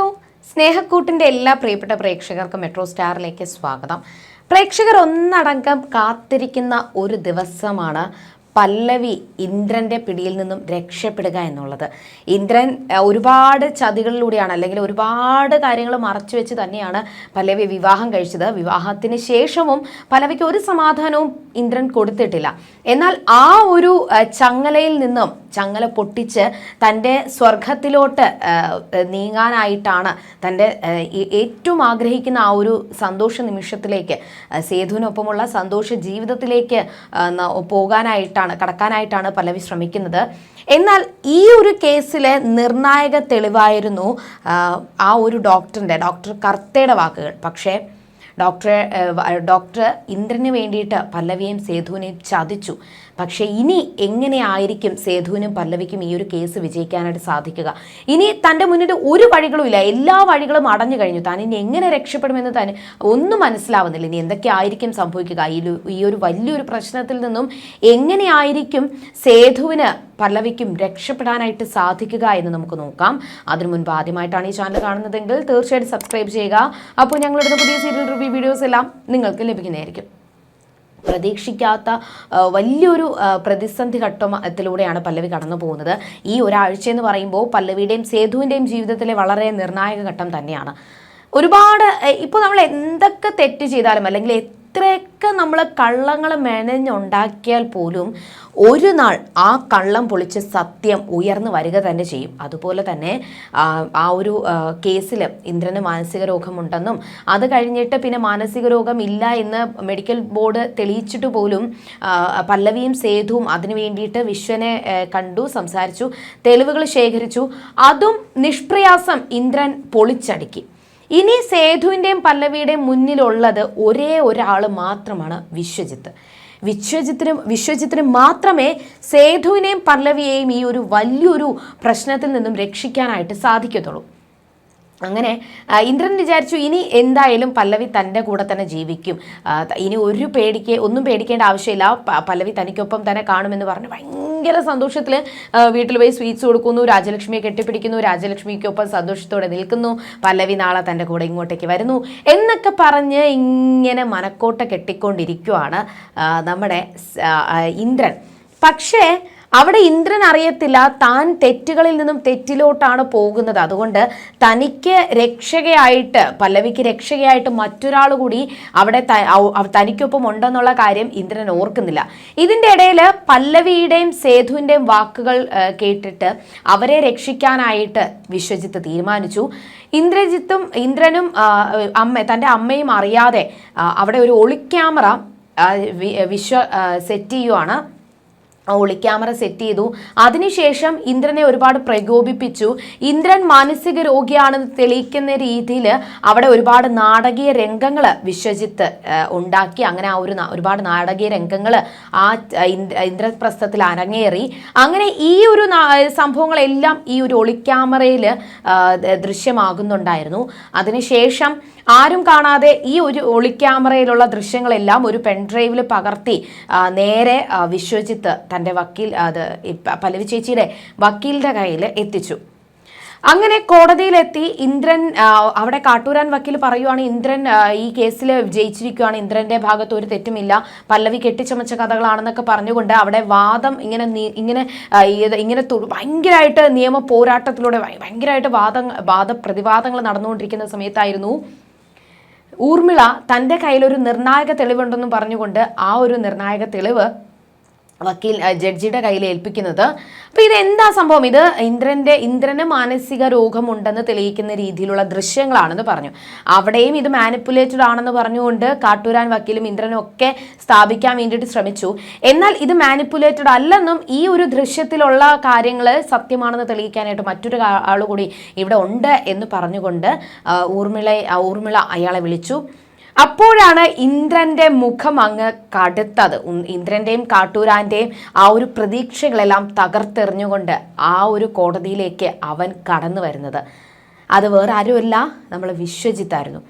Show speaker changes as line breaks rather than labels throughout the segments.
Hello. സ്നേഹക്കൂട്ടിന്റെ എല്ലാ പ്രിയപ്പെട്ട പ്രേക്ഷകർക്കും മെട്രോ സ്റ്റാറിലേക്ക് സ്വാഗതം. പ്രേക്ഷകർ ഒന്നടങ്കം കാത്തിരിക്കുന്ന ഒരു ദിവസമാണ് പല്ലവി ഇന്ദ്രന്റെ പിടിയിൽ നിന്നും രക്ഷപ്പെടുക എന്നുള്ളത്. ഇന്ദ്രൻ ഒരുപാട് ചതികളിലൂടെയാണ് അല്ലെങ്കിൽ ഒരുപാട് കാര്യങ്ങൾ മറച്ചു വെച്ച് തന്നെയാണ് പല്ലവി വിവാഹം കഴിച്ചത്. വിവാഹത്തിന് ശേഷവും പല്ലവിക്ക് ഒരു സമാധാനവും ഇന്ദ്രൻ കൊടുത്തിട്ടില്ല. എന്നാൽ ആ ഒരു ചങ്ങലയിൽ നിന്നും ചങ്ങല പൊട്ടിച്ച് തന്റെ സ്വർഗത്തിലോട്ട് നീങ്ങാനായിട്ടാണ് തന്റെ ഏറ്റവും ആഗ്രഹിക്കുന്ന ആ ഒരു സന്തോഷ നിമിഷത്തിലേക്ക് സേതുവിനൊപ്പമുള്ള സന്തോഷ ജീവിതത്തിലേക്ക് അഹ്, പോകാനായിട്ടാണ് കടക്കാനായിട്ടാണ് പല്ലവി ശ്രമിക്കുന്നത്. എന്നാൽ ഈ ഒരു കേസിലെ നിർണായക തെളിവായിരുന്നു ആ ഒരു ഡോക്ടറിന്റെ ഡോക്ടർ കർത്തയുടെ വാക്കുകൾ. പക്ഷേ ഡോക്ടറെ ഡോക്ടർ ഇന്ദ്രന് വേണ്ടിയിട്ട് പല്ലവിയെയും സേതുവിനെയും ചതിച്ചു. പക്ഷേ ഇനി എങ്ങനെയായിരിക്കും സേതുവിനും പല്ലവിക്കും ഈ ഒരു കേസ് വിജയിക്കാനായിട്ട് സാധിക്കുക? ഇനി തന്റെ മുന്നിൽ ഒരു വഴികളും ഇല്ല. എല്ലാ വഴികളും അടഞ്ഞു കഴിഞ്ഞു. താൻ ഇനി എങ്ങനെ രക്ഷപ്പെടുമെന്ന് താൻ ഒന്നും മനസ്സിലാവുന്നില്ല. ഇനി എന്തൊക്കെ ആയിരിക്കും സംഭവിക്കുക? ഈ ഒരു- ഈ ഒരു വലിയൊരു പ്രശ്നത്തിൽ നിന്നും എങ്ങനെയായിരിക്കും സേതുവിന് പല്ലവിക്കും രക്ഷപ്പെടാനായിട്ട് സാധിക്കുക എന്ന് നമുക്ക് നോക്കാം. അതിനു മുൻപ് ആദ്യമായിട്ടാണ് ഈ ചാനൽ കാണുന്നതെങ്കിൽ തീർച്ചയായിട്ടും സബ്സ്ക്രൈബ് ചെയ്യുക. അപ്പോൾ ഞങ്ങളുടെ പുതിയ സീരിയൽ റിവ്യൂ വീഡിയോസ് എല്ലാം നിങ്ങൾക്ക് ലഭിക്കുന്നതായിരിക്കും. പ്രതീക്ഷിക്കാത്ത വലിയൊരു പ്രതിസന്ധി ഘട്ടത്തിലൂടെയാണ് പല്ലവി കടന്നു പോകുന്നത്. ഈ ഒരാഴ്ച എന്ന് പറയുമ്പോൾ പല്ലവിയുടെയും സേതുവിന്റെയും ജീവിതത്തിലെ വളരെ നിർണായക ഘട്ടം തന്നെയാണ്. ഒരുപാട് ഇപ്പോൾ നമ്മൾ എന്തൊക്കെ തെറ്റ് ചെയ്താലും അല്ലെങ്കിൽ എത്രയൊക്കെ നമ്മൾ കള്ളങ്ങൾ മെനഞ്ഞുണ്ടാക്കിയാൽ പോലും ഒരു നാൾ ആ കള്ളം പൊളിച്ച് സത്യം ഉയർന്നു വരിക തന്നെ ചെയ്യും. അതുപോലെ തന്നെ ആ, ഒരു കേസിൽ ഇന്ദ്രന് മാനസിക രോഗമുണ്ടെന്നും അത് കഴിഞ്ഞിട്ട് പിന്നെ മാനസിക രോഗം ഇല്ല എന്ന് മെഡിക്കൽ ബോർഡ് തെളിയിച്ചിട്ട് പോലും പല്ലവിയും സേതുവും അതിനു വേണ്ടിയിട്ട് വിശ്വനെ കണ്ടു സംസാരിച്ചു തെളിവുകൾ ശേഖരിച്ചു. അതും നിഷ്പ്രയാസം ഇന്ദ്രൻ പൊളിച്ചടുക്കി. ഇനി സേതുവിന്റെയും പല്ലവിയുടെയും മുന്നിലുള്ളത് ഒരേ ഒരാൾ മാത്രമാണ് വിശ്വജിത്ത്. വിശ്വജിത്തിനും വിശ്വജിത്തിനും മാത്രമേ സേതുവിനെയും പല്ലവിയെയും ഈ ഒരു വലിയൊരു പ്രശ്നത്തിൽ നിന്നും രക്ഷിക്കാനായിട്ട് സാധിക്കത്തുള്ളൂ. അങ്ങനെ ഇന്ദ്രൻ വിചാരിച്ചു ഇനി എന്തായാലും പല്ലവി തന്റെ കൂടെ തന്നെ ജീവിക്കും. ഇനി ഒരു പേടിക്ക് ഒന്നും പേടിക്കേണ്ട ആവശ്യമില്ല. പല്ലവി തനിക്കൊപ്പം തന്നെ കാണുമെന്ന് പറഞ്ഞ്. ഭയങ്കര സന്തോഷത്തിൽ വീട്ടിൽ പോയി സ്വീറ്റ്സ് കൊടുക്കുന്നു രാജലക്ഷ്മിയെ കെട്ടിപ്പിടിക്കുന്നു രാജലക്ഷ്മിക്കൊപ്പം സന്തോഷത്തോടെ നിൽക്കുന്നു. പല്ലവി നാളെ തന്റെ കൂടെ ഇങ്ങോട്ടേക്ക് വരുന്നു. എന്നൊക്കെ പറഞ്ഞ് ഇങ്ങനെ മനക്കോട്ട കെട്ടിക്കൊണ്ടിരിക്കുവാണ് നമ്മുടെ ഇന്ദ്രൻ. പക്ഷേ അവിടെ ഇന്ദ്രൻ അറിയത്തില്ല. താൻ തെറ്റുകളിൽ നിന്നും തെറ്റിലോട്ടാണ് പോകുന്നത്. അതുകൊണ്ട് തനിക്ക് രക്ഷകയായിട്ട് പല്ലവിക്ക് രക്ഷകയായിട്ട് മറ്റൊരാൾ കൂടി അവിടെ തനിക്കൊപ്പം ഉണ്ടെന്നുള്ള കാര്യം ഇന്ദ്രൻ ഓർക്കുന്നില്ല. ഇതിന്റെ ഇടയിൽ പല്ലവിയുടെയും സേതുവിന്റെയും വാക്കുകൾ കേട്ടിട്ട് അവരെ രക്ഷിക്കാനായിട്ട് വിശ്വജിത്ത് തീരുമാനിച്ചു. ഇന്ദ്രജിത്തും ഇന്ദ്രനും അമ്മ തന്റെ അമ്മയും അറിയാതെ അവിടെ ഒരു ഒളിക്യാമറ വിശ്വ സെറ്റ് ചെയ്യുവാണ്. ഒളിക്യാമറ സെറ്റ് ചെയ്തു. അതിനുശേഷം ഇന്ദ്രനെ ഒരുപാട് പ്രകോപിപ്പിച്ചു. ഇന്ദ്രൻ മാനസിക രോഗിയാണെന്ന് തെളിയിക്കുന്ന രീതിയിൽ അവിടെ ഒരുപാട് നാടകീയ രംഗങ്ങൾ വിശ്വജിത്ത് ഉണ്ടാക്കി. അങ്ങനെ ആ ഒരു ഒരുപാട് നാടകീയ രംഗങ്ങൾ ആ ഇന്ദ്രപ്രസ്ഥത്തിൽ അരങ്ങേറി. അങ്ങനെ ഈ ഒരു സംഭവങ്ങളെല്ലാം ഈ ഒരു ഒളിക്യാമറയിൽ ദൃശ്യമാകുന്നുണ്ടായിരുന്നു. അതിനുശേഷം ആരും കാണാതെ ഈ ഒരു ഒളിക്യാമറയിലുള്ള ദൃശ്യങ്ങളെല്ലാം ഒരു പെൻഡ്രൈവിൽ പകർത്തി നേരെ വിശ്വജിത്ത് തന്റെ വക്കീൽ അത് പല്ലവി ചേച്ചിയുടെ വക്കീലിന്റെ കയ്യിൽ എത്തിച്ചു. അങ്ങനെ കോടതിയിലെത്തി ഇന്ദ്രൻ അവിടെ കാട്ടൂരാൻ വക്കീൽ പറയുവാണ് ഇന്ദ്രൻ ഈ കേസിൽ ജയിച്ചിരിക്കുകയാണ് ഇന്ദ്രന്റെ ഭാഗത്ത് ഒരു തെറ്റുമില്ല പല്ലവി കെട്ടിച്ചമച്ച കഥകളാണെന്നൊക്കെ പറഞ്ഞുകൊണ്ട് അവിടെ വാദം ഇങ്ങനെ ഇങ്ങനെ ഇങ്ങനെ ഭയങ്കരമായിട്ട് നിയമ പോരാട്ടത്തിലൂടെ ഭയ- ഭയങ്കരമായിട്ട് വാദം പ്രതിവാദങ്ങൾ നടന്നുകൊണ്ടിരിക്കുന്ന സമയത്തായിരുന്നു ഊർമിള തന്റെ കയ്യിലൊരു നിർണായക തെളിവുണ്ടെന്ന് പറഞ്ഞുകൊണ്ട് ആ ഒരു നിർണായക തെളിവ് വക്കീൽ ജഡ്ജിയുടെ കയ്യിൽ ഏൽപ്പിക്കുന്നത്. അപ്പോൾ ഇതെന്താ സംഭവം? ഇത് ഇന്ദ്രന്റെ ഇന്ദ്രന് മാനസിക രോഗമുണ്ടെന്ന് തെളിയിക്കുന്ന രീതിയിലുള്ള ദൃശ്യങ്ങളാണെന്ന് പറഞ്ഞു. അവിടെയും ഇത് മാനിപ്പുലേറ്റഡ് ആണെന്ന് പറഞ്ഞുകൊണ്ട് കാട്ടൂരാൻ വക്കീലും ഇന്ദ്രനും ഒക്കെ സ്ഥാപിക്കാൻ വേണ്ടിയിട്ട് ശ്രമിച്ചു. എന്നാൽ ഇത് മാനിപ്പുലേറ്റഡ് അല്ലെന്നും ഈ ഒരു ദൃശ്യത്തിലുള്ള കാര്യങ്ങൾ സത്യമാണെന്ന് തെളിയിക്കാനായിട്ട് മറ്റൊരു ആളുകൂടി ഇവിടെ ഉണ്ട് എന്ന് പറഞ്ഞുകൊണ്ട് ഊർമിളയെ ഊർമിള ഊർമിള അയാളെ വിളിച്ചു. അപ്പോഴാണ് ഇന്ദ്രന്റെ മുഖം അങ്ങ് കടുത്തത്. ഇന്ദ്രന്റെയും കാട്ടൂരാന്റെയും ആ ഒരു പ്രതീക്ഷകളെല്ലാം തകർത്തെറിഞ്ഞുകൊണ്ട് ആ ഒരു കോടതിയിലേക്ക് അവൻ കടന്നു വരുന്നത്. അത് വേറെ ആരുമല്ല നമ്മൾ വിശ്വജിത്തായിരുന്നു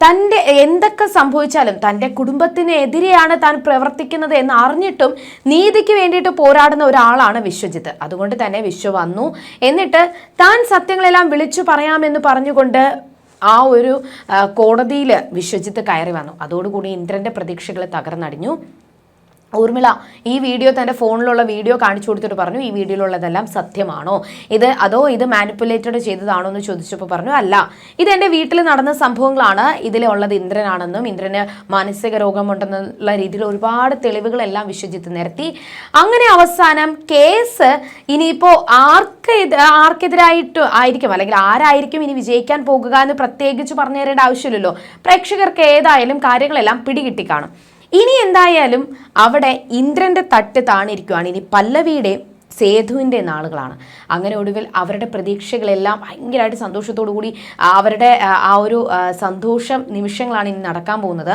തന്റെ എന്തൊക്കെ സംഭവിച്ചാലും തന്റെ കുടുംബത്തിനെതിരെയാണ് താൻ പ്രവർത്തിക്കുന്നത് എന്ന് അറിഞ്ഞിട്ടും നീതിക്ക് വേണ്ടിയിട്ട് പോരാടുന്ന ഒരാളാണ് വിശ്വജിത്ത്. അതുകൊണ്ട് തന്നെ വിശ്വ വന്നു. എന്നിട്ട് താൻ സത്യങ്ങളെല്ലാം വിളിച്ചു പറയാമെന്ന് പറഞ്ഞുകൊണ്ട് ആ ഒരു കോടതിയിൽ വിശ്വജിത്ത് കയറി വന്നു. അതോടുകൂടി ഇന്ദ്രന്റെ പ്രതീക്ഷകൾ തകർന്നടിഞ്ഞു. ഊർമിള ഈ വീഡിയോ തന്റെ ഫോണിലുള്ള വീഡിയോ കാണിച്ചു കൊടുത്തിട്ട് പറഞ്ഞു ഈ വീഡിയോയിലുള്ളതെല്ലാം സത്യമാണോ? ഇത് അതോ ഇത് മാനിപ്പുലേറ്റഡ് ചെയ്തതാണോ എന്ന് ചോദിച്ചപ്പോൾ പറഞ്ഞു അല്ല. ഇത് എന്റെ വീട്ടിൽ നടന്ന സംഭവങ്ങളാണ്. ഇതിലുള്ളത് ഇന്ദ്രനാണെന്നും ഇന്ദ്രന് മാനസിക രോഗമുണ്ടെന്നുള്ള രീതിയിൽ ഒരുപാട് തെളിവുകളെല്ലാം വിശ്വജിത്ത് നിരത്തി. അങ്ങനെ അവസാനം കേസ് ഇനിയിപ്പോൾ ആർക്ക് ആർക്കെതിരായിട്ട് ആയിരിക്കും? അല്ലെങ്കിൽ ആരായിരിക്കും ഇനി വിജയിക്കാൻ പോകുക എന്ന് പ്രത്യേകിച്ച് പറഞ്ഞു തരേണ്ട ആവശ്യമില്ലല്ലോ. പ്രേക്ഷകർക്ക് ഏതായാലും കാര്യങ്ങളെല്ലാം പിടികിട്ടി കാണും. ഇനി എന്തായാലും അവിടെ ഇന്ദ്രന്റെ തട്ട് താണിരിക്കുവാണ്. ഇനി പല്ലവിയുടെ സേതുവിന്റെ നാളുകളാണ്. അങ്ങനെ ഒടുവിൽ അവരുടെ പ്രതീക്ഷകളെല്ലാം ഭയങ്കരമായിട്ട് സന്തോഷത്തോടു കൂടി അവരുടെ ആ ഒരു സന്തോഷം നിമിഷങ്ങളാണ് ഇനി നടക്കാൻ പോകുന്നത്.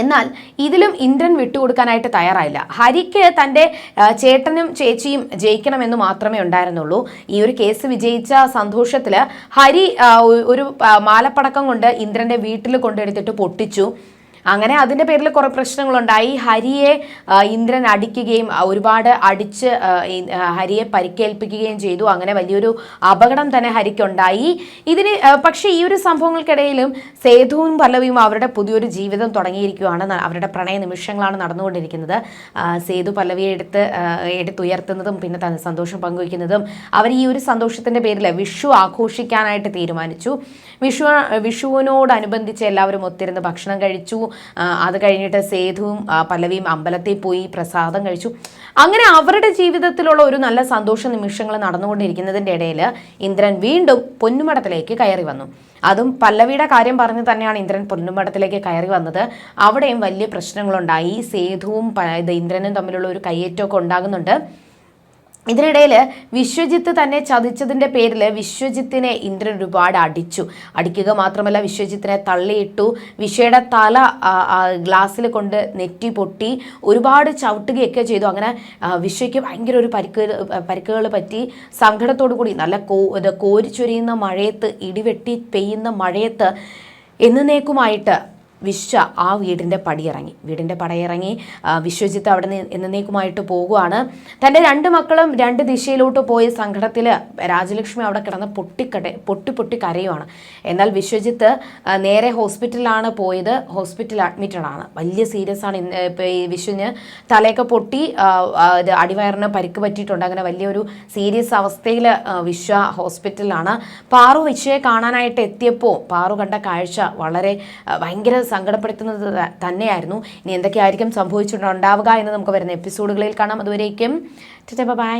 എന്നാൽ ഇതിലും ഇന്ദ്രൻ വിട്ടുകൊടുക്കാനായിട്ട് തയ്യാറായില്ല. ഹരിക്ക് തന്റെ ചേട്ടനും ചേച്ചിയും ജയിക്കണമെന്ന് മാത്രമേ ഉണ്ടായിരുന്നുള്ളൂ. ഈ ഒരു കേസ് വിജയിച്ച സന്തോഷത്തിൽ ഹരി ഒരു മാലപ്പടക്കം കൊണ്ട് ഇന്ദ്രന്റെ വീട്ടിൽ കൊണ്ടെടുത്തിട്ട് പൊട്ടിച്ചു. അങ്ങനെ അതിന്റെ പേരിൽ കുറേ പ്രശ്നങ്ങളുണ്ടായി ഹരിയെ ഇന്ദ്രൻ അടിക്കുകയും ഒരുപാട് അടിച്ച് ഹരിയെ പരിക്കേൽപ്പിക്കുകയും ചെയ്തു. അങ്ങനെ വലിയൊരു അപകടം തന്നെ ഹരിക്കുണ്ടായി. ഇതിന് പക്ഷേ ഈ ഒരു സംഭവങ്ങൾക്കിടയിലും സേതുവും പല്ലവിയും അവരുടെ പുതിയൊരു ജീവിതം തുടങ്ങിയിരിക്കുകയാണ്. അവരുടെ പ്രണയ നിമിഷങ്ങളാണ് നടന്നുകൊണ്ടിരിക്കുന്നത്. സേതു പല്ലവിയെ എടുത്ത് എടുത്തുയർത്തുന്നതും പിന്നെ സന്തോഷം പങ്കുവയ്ക്കുന്നതും അവർ ഈ ഒരു സന്തോഷത്തിന്റെ പേരിൽ വിഷു ആഘോഷിക്കാനായിട്ട് തീരുമാനിച്ചു. വിഷു വിഷുവിനോടനുബന്ധിച്ച് എല്ലാവരും ഒത്തിരുന്ന് ഭക്ഷണം കഴിച്ചു. അത് കഴിഞ്ഞിട്ട് സേതുവും പല്ലവിയും അമ്പലത്തിൽ പോയി പ്രസാദം കഴിച്ചു. അങ്ങനെ അവരുടെ ജീവിതത്തിലുള്ള ഒരു നല്ല സന്തോഷ നിമിഷങ്ങൾ നടന്നുകൊണ്ടിരിക്കുന്നതിന്റെ ഇടയിൽ ഇന്ദ്രൻ വീണ്ടും പൊന്നുമടത്തിലേക്ക് കയറി വന്നു. അതും പല്ലവിയുടെ കാര്യം പറഞ്ഞ് തന്നെയാണ് ഇന്ദ്രൻ പൊന്നുമടത്തിലേക്ക് കയറി വന്നത്. അവിടെയും വലിയ പ്രശ്നങ്ങളുണ്ടായി. സേതുവും ഇന്ദ്രനും തമ്മിലുള്ള ഒരു കയ്യേറ്റമൊക്കെ ഉണ്ടാകുന്നുണ്ട്. ഇതിനിടയിൽ വിശ്വജിത്ത് തന്നെ ചതിച്ചതിന്റെ പേരിൽ വിശ്വജിത്തിനെ ഇന്ദ്രൻ ഒരുപാട് അടിച്ചു. അടിക്കുക മാത്രമല്ല വിശ്വജിത്തിനെ തള്ളിയിട്ടു വിഷയുടെ തല ഗ്ലാസ്സിൽ കൊണ്ട് നെറ്റി പൊട്ടി ഒരുപാട് ചവിട്ടുകയൊക്കെ ചെയ്തു. അങ്ങനെ വിശ്വയ്ക്ക് ഭയങ്കര ഒരു പരിക്ക് പരിക്കുകൾ പറ്റി സങ്കടത്തോടു കൂടി നല്ല കോ കോരിച്ചൊരിയുന്ന മഴയത്ത് ഇടിവെട്ടി പെയ്യുന്ന മഴയത്ത് എന്നേക്കുമായിട്ട് വിശ്വ ആ വീടിന്റെ പടിയിറങ്ങി. വീടിന്റെ പടയിറങ്ങി വിശ്വജിത്ത് അവിടെ നിന്ന് എന്നേക്കുമായിട്ട് പോകുവാണ്. തന്റെ രണ്ട് മക്കളും രണ്ട് ദിശയിലോട്ട് പോയ സങ്കടത്തിൽ രാജലക്ഷ്മി അവിടെ കിടന്ന് പൊട്ടിക്കട പൊട്ടി പൊട്ടി കരയുവാണ്. എന്നാൽ വിശ്വജിത്ത് നേരെ ഹോസ്പിറ്റലിലാണ് പോയത്. ഹോസ്പിറ്റലിൽ അഡ്മിറ്റഡ് ആണ്. വലിയ സീരിയസ് ആണ് ഈ വിശ്വന്. തലയൊക്കെ പൊട്ടി അടിവയറിന് പരിക്ക് പറ്റിയിട്ടുണ്ട്. അങ്ങനെ വലിയൊരു സീരിയസ് അവസ്ഥയിൽ വിശ്വ ഹോസ്പിറ്റലിലാണ്. പാറു വിശ്വയെ കാണാനായിട്ട് എത്തിയപ്പോൾ പാറു കണ്ട കാഴ്ച വളരെ ഭയങ്കര സങ്കടപ്പെടുത്തുന്നത് തന്നെയായിരുന്നു. ഇനി എന്തൊക്കെയായിരിക്കും സംഭവിച്ചിട്ടുണ്ടാവുക എന്ന് നമുക്ക് വരുന്ന എപ്പിസോഡുകളിൽ കാണാം. അതുവരേക്കും ബൈ.